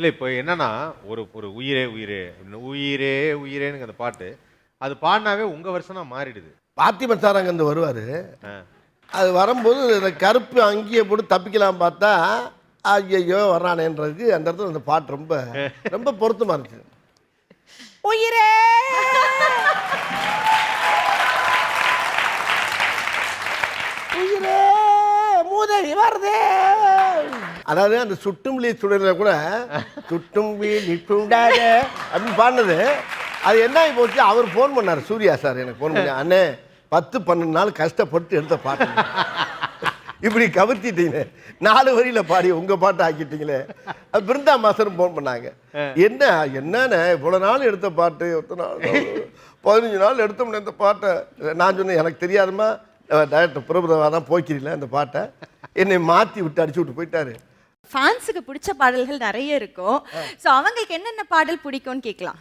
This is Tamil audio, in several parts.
இல்லை இப்போ என்னன்னா ஒரு ஒரு உயிரே உயிரே அப்படின்னு உயிரே உயிரேனுங்க அந்த பாட்டு. அது பாடினாவே உங்க வருஷனா மாறிடுது. பார்த்திபன் சார் அங்கேருந்து வருவார். அது வரும்போது இந்த கருப்பு அங்கேயே போட்டு தப்பிக்கலாம் பார்த்தா ஐயையோ வர்றானேன்றதுக்கு அந்த இடத்துல அந்த பாட்டு ரொம்ப ரொம்ப பொருத்தமாக இருந்துச்சு உயிரே! உயிரே மூதேவி வருதே! அதாவது அந்த சுட்டும்பிளி சுடல கூட சுட்டும்பிளி சுடாத அப்படின்னு பாடினது. அது என்ன ஆகி போச்சு? அவர் ஃபோன் பண்ணார் சூர்யா சார் எனக்கு ஃபோன் பண்ணி அண்ணே பத்து பன்னெண்டு நாள் கஷ்டப்பட்டு எடுத்த பாட்டு. இப்படி கவர்த்திட்டீங்க நாலு வரியில பாடி உங்க பாட்டு ஆக்கிட்டீங்களே. அது பிருந்தா மாஸ்டரும் ஃபோன் பண்ணாங்க. என்ன என்னண்ணே இவ்வளோ நாள் எடுத்த பாட்டு எத்தனை நாள் பதினஞ்சு நாள் எடுத்தோம்னே இந்த பாட்டை. நான் சொன்னேன் எனக்கு தெரியாதுமா டேரக்டர் பிரபுதவா தான் போய்க்கிறீங்களா இந்த பாட்டை. என்னை மாற்றி விட்டு அடிச்சு விட்டு போயிட்டாரு. ஃபேன்ஸுக்கு பிடிச்ச பாடல்கள் நிறைய இருக்கும். சோ அவங்களுக்கு என்னென்ன பாடல் பிடிக்கும்னு கேட்கலாம்.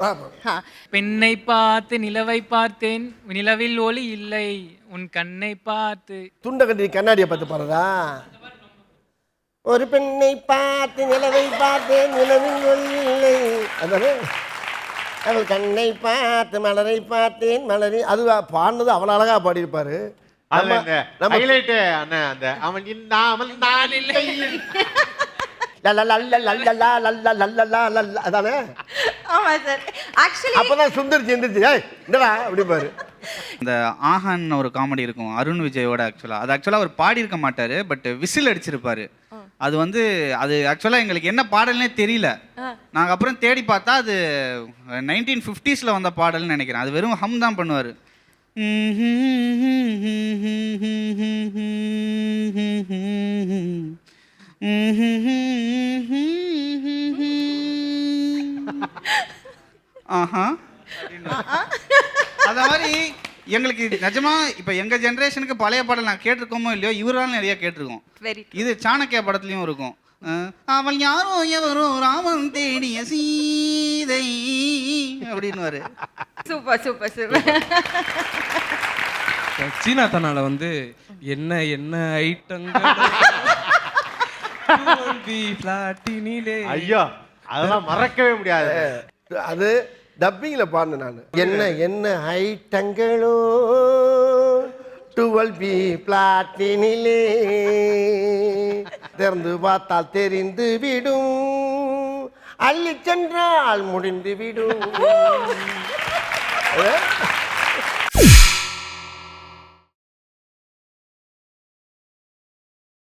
பெண்ணை பார்த்து நிலவை பார்த்தேன். நிலவில் ஒளி இல்லை. உன் கண்ணை பார்த்து. துண்டை கட்டி கண்ணாடியை பார்த்து பாருடா ஒரு பெண்ணை பார்த்து நிலவை பார்த்தேன். நிலவில் ஒளி இல்லை. அதானே? அவள் கண்ணை பார்த்து மலரை பார்த்தேன். மலரை அது பாடினது அவ்வளோ அழகா பாடியிருப்பாரு. அதுல நம்ம- இந்த நம்ம ஹைலைட் அண்ணன் அந்த அவன் இன்னாமல் நான் இல்லை. அதானே ஆமா சார் ஆக்சுவலி அப்பதான் சுந்தரிச்சு எந்திரிச்சு ஏய் என்னடா அப்படிம்பாரு இந்த ஆஹான் ஒரு காமெடி இருக்கும் அருண் விஜயோட ஆக்சுவலாக அது ஆக்சுவலாக அவர் பாடியிருக்க மாட்டார் பட் விசில் அடிச்சிருப்பாரு அது வந்து அது ஆக்சுவலாக எங்களுக்கு என்ன பாடல்னே தெரியல நாங்கள் அப்புறம் தேடி பார்த்தா அது நைன்டீன் ஃபிஃப்டிஸில் வந்த பாடல்னு நினைக்கிறேன் அது வெறும் ஹம் தான் பண்ணுவார் ஆஹா. அத மாதிரி எங்களுக்கு நிஜமா இப்ப எங்க ஜெனரேஷனுக்கு பழைய பாடல் நான் கேட்டிருக்கோமோ இல்லையோ இவரால் நிறைய கேட்டிருக்கோம். வெரி இது சாணக்கிய படத்துலயும் இருக்கும். அவள் யாரோ எவரோ ராமன் தேடிய சீதை அப்படின்னு சூப்பர் சூப்பர் சூப்பர். சீனா தனால வந்து என்ன என்ன ஐட்டங்கள்? பிளாட்டினிலே ஐயோ அதெல்லாம் மறக்கவே முடியாது. அது டப்பிங்கில் பாடினேன் நான். என்ன என்ன ஐட்டங்களோ டுவெல் பி பிளாட்டினிலே திறந்து பார்த்தால் தெரிந்து விடும். அள்ளி சென்றால் முடிந்து விடும்.